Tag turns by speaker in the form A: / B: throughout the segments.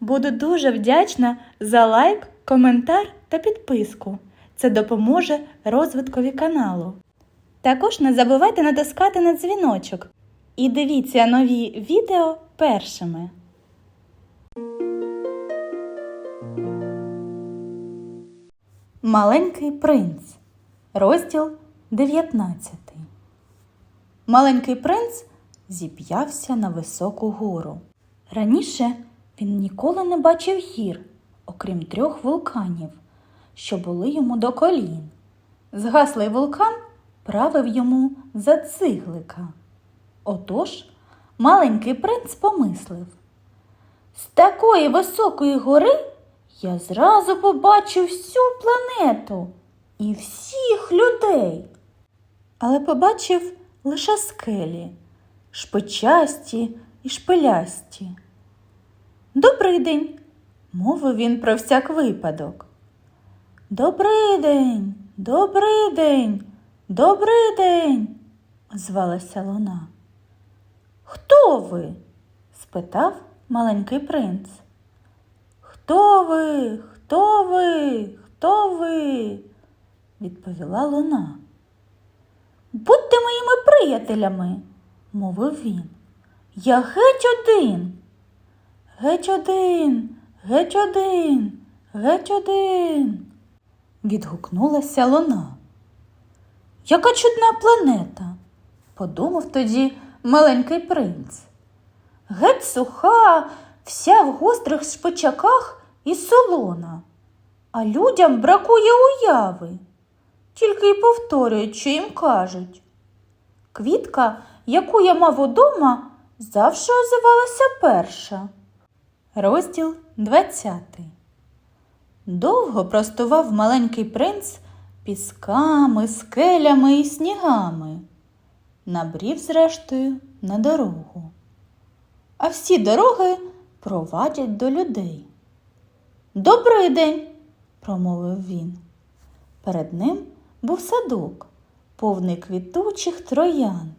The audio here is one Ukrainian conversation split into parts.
A: Буду дуже вдячна за лайк, коментар та підписку. Це допоможе розвиткові каналу. Також не забувайте натискати на дзвіночок і дивіться нові відео першими. Маленький принц. Розділ 19. Маленький принц зіп'явся на високу гору. Раніше він ніколи не бачив гір, окрім трьох вулканів, що були йому до колін. Згаслий вулкан правив йому за циглика. Отож маленький принц помислив. З такої високої гори я зразу побачив всю планету і всіх людей. Але побачив лише скелі, шпичасті і шпилясті. Добрий день, мовив він про всяк випадок. Добрий день, добрий день, добрий день, звалася луна. Хто ви? спитав маленький принц. Хто ви? Хто ви? Хто ви? відповіла луна. Будьте моїми приятелями, мовив він. Я геть один. Геть один, геть один, геть один. Відгукнулася луна. Яка чудна планета, подумав тоді маленький принц. Геть суха, вся в гострих шпичаках і солона, а людям бракує уяви, тільки й повторюють, що їм кажуть. Квітка, яку я мав удома, завжди озивалася перша. Розділ 20 Довго простував маленький принц пісками, скелями і снігами. Набрів, зрештою, на дорогу. А всі дороги провадять до людей. Добрий день, промовив він. Перед ним був садок, повний квітучих троянд.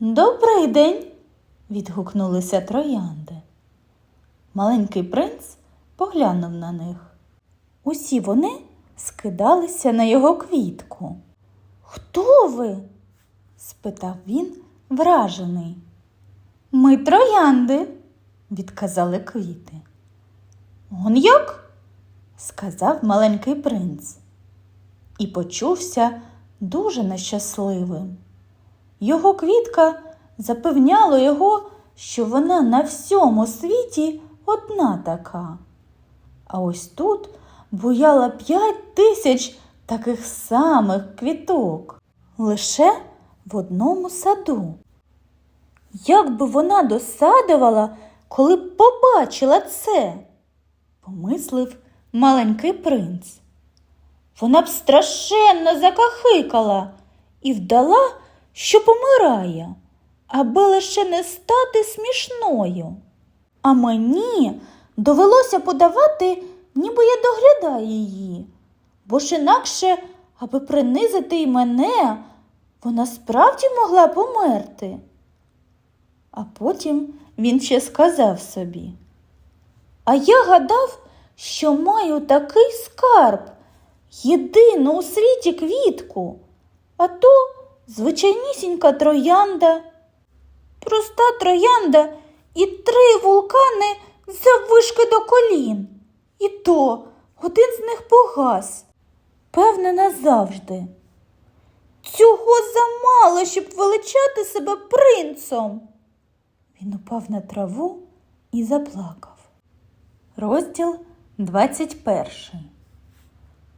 A: Добрий день, відгукнулися троянди. Маленький принц поглянув на них. Усі вони скидалися на його квітку. Хто ви? спитав він, вражений. Ми троянди, відказали квіти. Он як? сказав маленький принц і почувся дуже нещасливим. Його квітка запевняла його, що вона на всьому світі одна така. А ось тут буяла п'ять тисяч таких самих квіток лише в одному саду. Як би вона досадувала, коли б побачила це, помислив маленький принц. Вона б страшенно закахикала і вдала, що помирає, аби лише не стати смішною. А мені довелося подавати, ніби я доглядаю її, бо ж інакше, аби принизити і мене, вона справді могла померти. А потім він ще сказав собі. А я гадав, що маю такий скарб, єдину у світі квітку, а то звичайнісінька троянда. Проста троянда і три вулкани заввишки до колін. І то один з них погас, певне, назавжди. Цього замало, щоб величати себе принцом. Він упав на траву і заплакав. Розділ 21.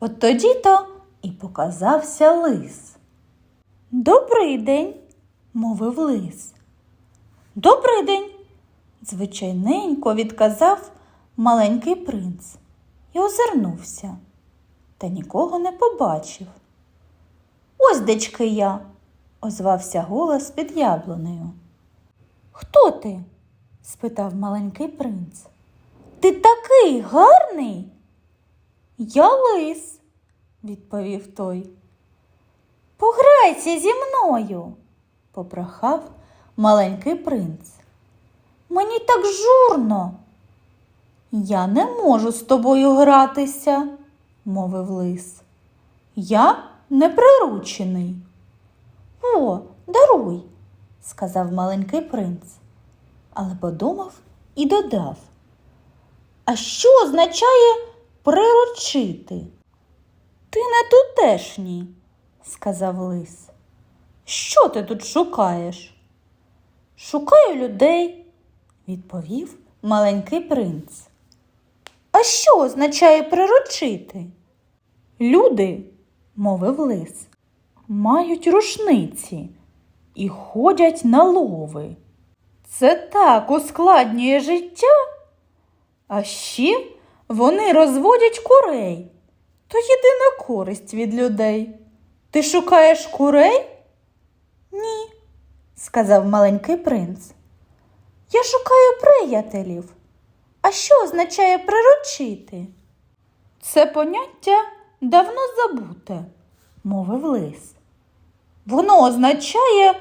A: От тоді то і показався лис. Добрий день, мовив лис. Добрий день, звичайненько відказав маленький принц і озирнувся, та нікого не побачив. Ось дечки я, озвався голос під яблунею. Хто ти? спитав маленький принц. Ти такий гарний? Я лис, відповів той. Пограйся зі мною, попрохав маленький принц. Мені так журно. Я не можу з тобою гратися, мовив лис. Я не приручений. О, даруй, сказав маленький принц, але подумав і додав. А що означає приручити? Ти не тутешній, сказав лис. Що ти тут шукаєш? Шукаю людей, відповів маленький принц. А що означає приручити? Люди, мовив лис, мають рушниці і ходять на лови. Це так ускладнює життя. А ще вони розводять курей. То єдина користь від людей. Ти шукаєш курей? Ні, сказав маленький принц. Я шукаю приятелів. А що означає приручити? Це поняття давно забуте, мовив лис. Воно означає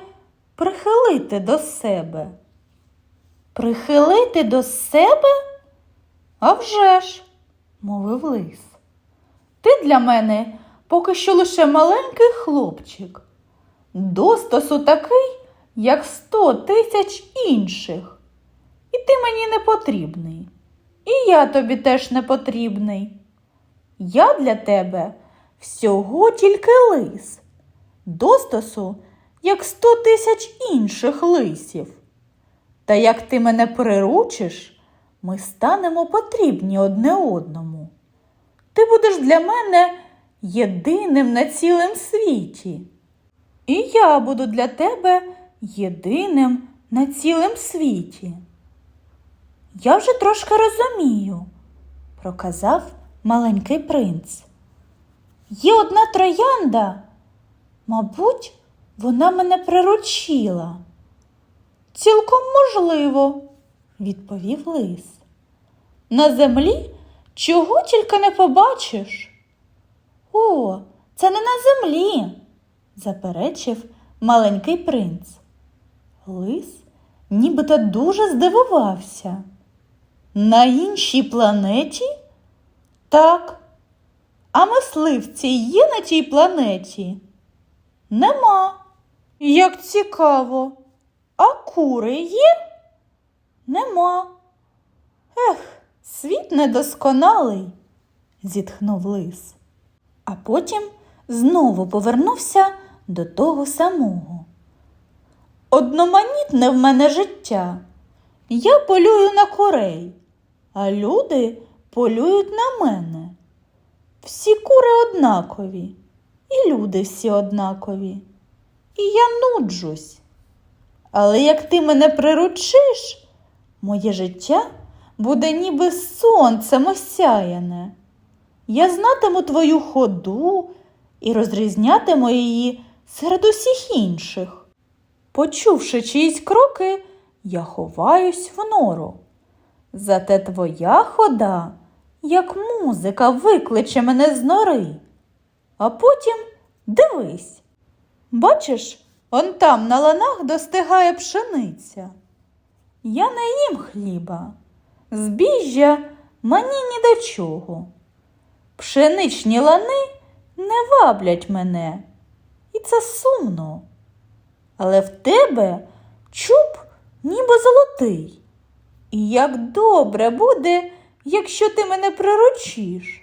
A: прихилити до себе. Прихилити до себе? А вже ж, мовив лис. Ти для мене поки що лише маленький хлопчик. Достосу такий, як сто тисяч інших. І ти мені не потрібний. І я тобі теж не потрібний. Я для тебе всього тільки лис. Достосу, як сто тисяч інших лисів. Та як ти мене приручиш, ми станемо потрібні одне одному. Ти будеш для мене єдиним на цілому світі. І я буду для тебе єдиним на цілому світі. Я вже трошки розумію, проказав маленький принц. Є одна троянда, мабуть, вона мене приручила. Цілком можливо, відповів лис. На землі чого тільки не побачиш. О, це не на землі, заперечив маленький принц. Лис нібито дуже здивувався. На іншій планеті? Так. А мисливці є на тій планеті? Нема. Як цікаво. А кури є? Нема. Ех, світ недосконалий, зітхнув лис. А потім знову повернувся до того самого. Одноманітне в мене життя. Я полюю на курей, а люди полюють на мене. Всі кури однакові, і люди всі однакові. І я нуджусь. Але як ти мене приручиш, моє життя буде ніби сонцем осяяне. Я знатиму твою ходу і розрізнятиму її серед усіх інших. Почувши чиїсь кроки, я ховаюсь в нору. Зате твоя хода, як музика, викличе мене з нори. А потім дивись. Бачиш, он там на ланах достигає пшениця. Я не їм хліба, збіжжя мені ні до чого. Пшеничні лани не ваблять мене, і це сумно. Але в тебе чуб ніби золотий. Як добре буде, якщо ти мене приручиш.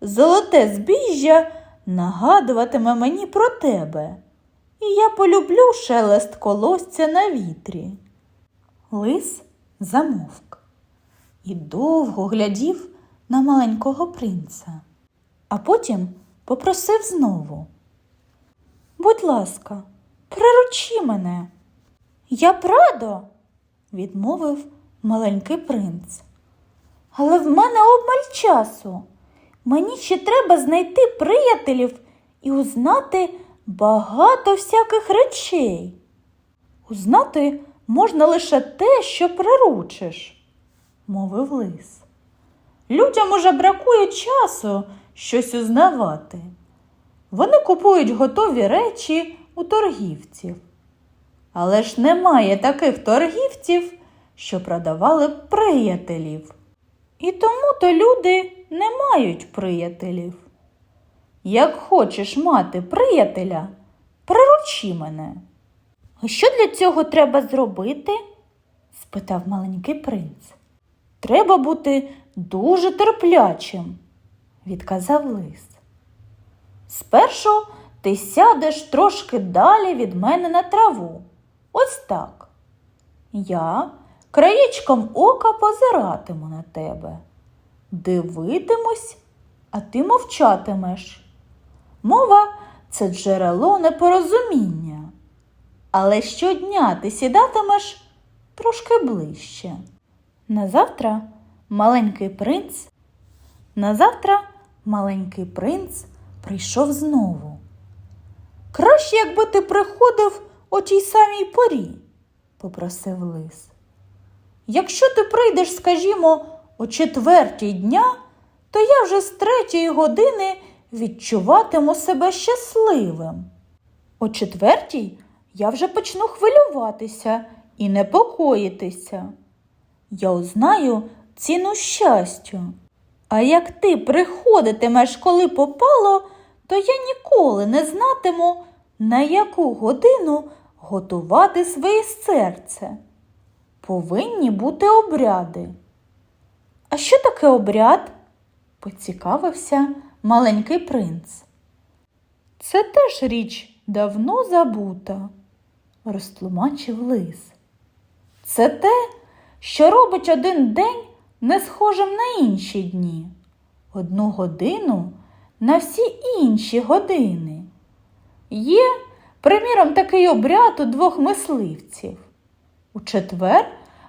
A: Золоте збіжжя нагадуватиме мені про тебе, і я полюблю шелест колосця на вітрі. Лис замовк і довго глядів на маленького принца, а потім попросив знову. Будь ласка, приручи мене. Я прадо, відмовив маленький принц. Але в мене обмаль часу. Мені ще треба знайти приятелів і узнати багато всяких речей. Узнати можна лише те, що приручиш, мовив лис. Людям уже бракує часу щось узнавати. Вони купують готові речі у торгівців. Але ж немає таких торгівців, що продавали приятелів. І тому то люди не мають приятелів. Як хочеш мати приятеля, приручи мене. А що для цього треба зробити? спитав маленький принц. Треба бути дуже терплячим, відказав лис. Спершу ти сядеш трошки далі від мене на траву. Ось так. Я краєчком ока позиратиму на тебе. Дивитимусь, а ти мовчатимеш. Мова це джерело непорозуміння. Але щодня ти сідатимеш трошки ближче. Назавтра маленький принц. Назавтра маленький принц прийшов знову. Краще, якби ти приходив о тій самій порі, попросив лис. Якщо ти прийдеш, скажімо, о четвертій дня, то я вже з третьої години відчуватиму себе щасливим. О четвертій я вже почну хвилюватися і непокоїтися. Я узнаю ціну щастю. А як ти приходитимеш, коли попало, то я ніколи не знатиму, на яку годину готувати своє серце. Повинні бути обряди. А що таке обряд? поцікавився маленький принц. Це теж річ давно забута, розтлумачив лис. Це те, що робить один день не схожим на інші дні, одну годину на всі інші години. Є, приміром, такий обряд у двох мисливців. У четвер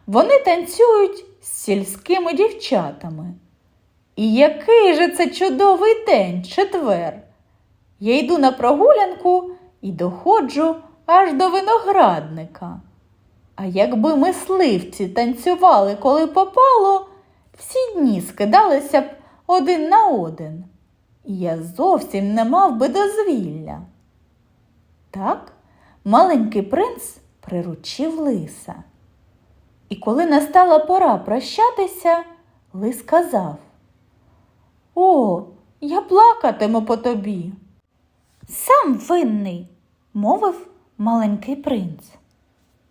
A: вони танцюють з сільськими дівчатами. І який же це чудовий день, четвер. Я йду на прогулянку і доходжу аж до виноградника. А якби мисливці танцювали, коли попало, всі дні скидалися б один на один, і я зовсім не мав би дозвілля. Так маленький принц приручив лиса. І коли настала пора прощатися, лис сказав О, я плакатиму по тобі. Сам винний, мовив маленький принц.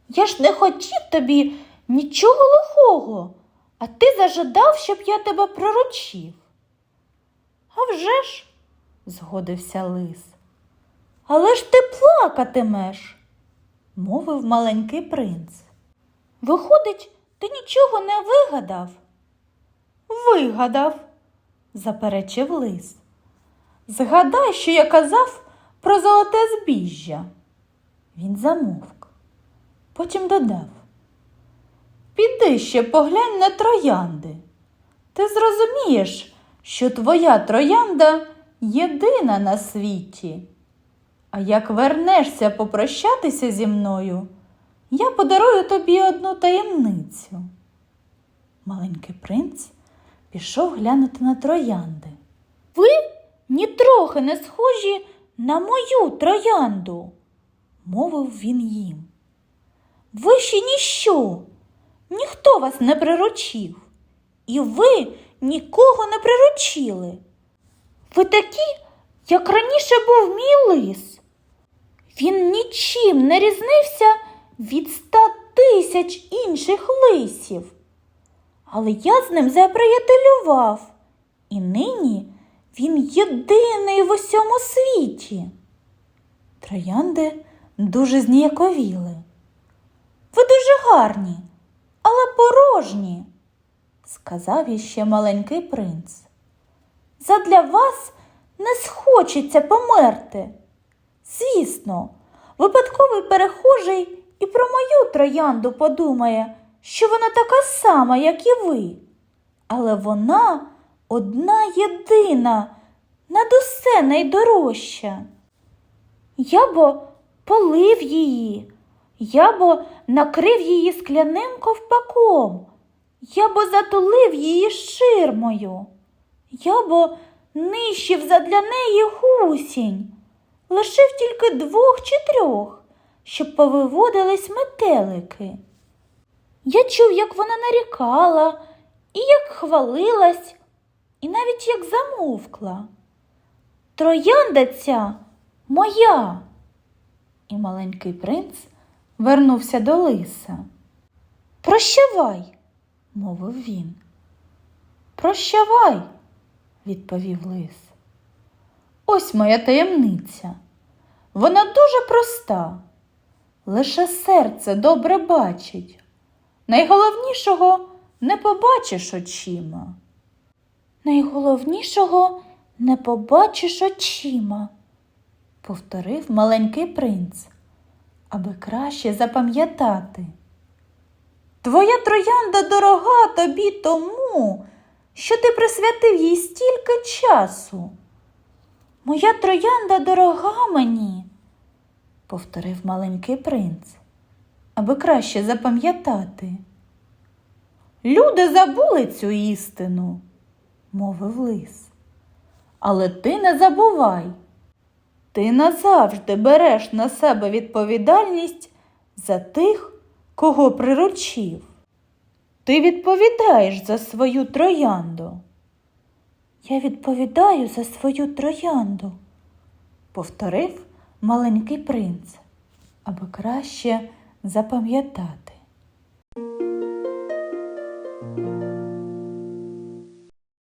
A: Я ж не хотів тобі нічого лихого, а ти зажадав, щоб я тебе приручив. «А вже ж», – згодився лис. Але ж ти плакатимеш, мовив маленький принц. Виходить, ти нічого не вигадав? Вигадав, заперечив лис. Згадай, що я казав про золоте збіжжя. Він замовк, потім додав. Піди ще поглянь на троянди. Ти зрозумієш, що твоя троянда єдина на світі. А як вернешся попрощатися зі мною, я подарую тобі одну таємницю. Маленький принц пішов глянути на троянди. Ви нітрохи не схожі на мою троянду, мовив він їм. Ви ще ніщо, ніхто вас не приручив, і ви нікого не приручили. Ви такі, як раніше був мій лис. Він нічим не різнився від ста тисяч інших лисів. Але я з ним заприятелював, і нині він єдиний в усьому світі. Троянди дуже зніяковіли. Ви дуже гарні, але порожні, сказав іще маленький принц. Задля вас не схочеться померти. Звісно, випадковий перехожий і про мою троянду подумає, що вона така сама, як і ви. Але вона одна єдина, над усе найдорожча. Я бо полив її, я бо накрив її скляним ковпаком, я бо затулив її ширмою, я бо нищив задля неї гусінь, лишив тільки двох чи трьох, щоб повиводились метелики. Я чув, як вона нарікала, і як хвалилась і навіть як замовкла. Троянда ця моя. І маленький принц вернувся до лиса. Прощавай, мовив він. Прощавай, відповів лис. Ось моя таємниця. Вона дуже проста. Лише серце добре бачить. Найголовнішого не побачиш очима. Найголовнішого не побачиш очима, повторив маленький принц, аби краще запам'ятати. Твоя троянда дорога тобі тому, що ти присвятив їй стільки часу. Моя троянда дорога мені, повторив маленький принц, аби краще запам'ятати. Люди забули цю істину, мовив лис. Але ти не забувай. Ти назавжди береш на себе відповідальність за тих, кого приручив. Ти відповідаєш за свою троянду. Я відповідаю за свою троянду, повторив маленький принц, аби краще запам'ятати.